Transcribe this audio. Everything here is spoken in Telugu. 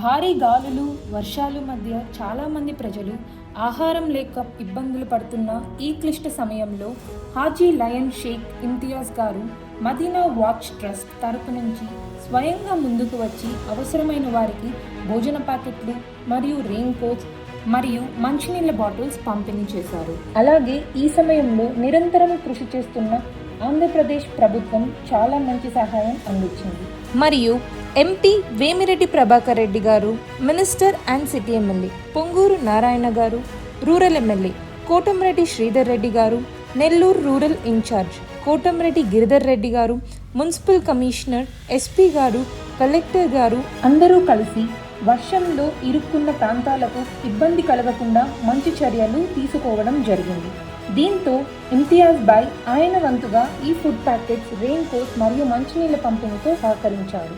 భారీ గాలులు వర్షాలు మధ్య చాలామంది ప్రజలు ఆహారం లేక ఇబ్బందులు పడుతున్న ఈ క్లిష్ట సమయంలో హాజీ లయన్ షేక్ ఇమ్తియాజ్ గారు మదీనా వాచ్ ట్రస్ట్ తరపు నుంచి స్వయంగా ముందుకు వచ్చి అవసరమైన వారికి భోజన ప్యాకెట్లు మరియు రెయిన్ కోట్స్ మరియు మంచినీళ్ళ బాటిల్స్ పంపిణీ చేశారు. అలాగే ఈ సమయంలో నిరంతరం కృషి చేస్తున్న ఆంధ్రప్రదేశ్ ప్రభుత్వం చాలా మంచి సహాయం అందించింది. మరియు MP Vemireddy Prabhakar Reddy garu minister and city MLA Ponguru Narayana garu rural MLA Kotamreddy Sridhar Reddy garu Nellore rural in charge Kotamreddy Giridhar Reddy garu municipal commissioner SP garu collector garu అందరూ కలిసి వర్షంలో ఇరుక్కున్న ప్రాంతాలకు ఇబ్బంది కలగకుండా మంచి చర్యలు తీసుకోవడం జరిగింది. దీంతో ఇమ్తియాజ్ బాయ్ ఆయన వంతుగా ఈ ఫుడ్ ప్యాకెట్స్ రెయిన్ కోట్ మరియు మంచినీళ్ళ పంపిణీతో సహకరించారు.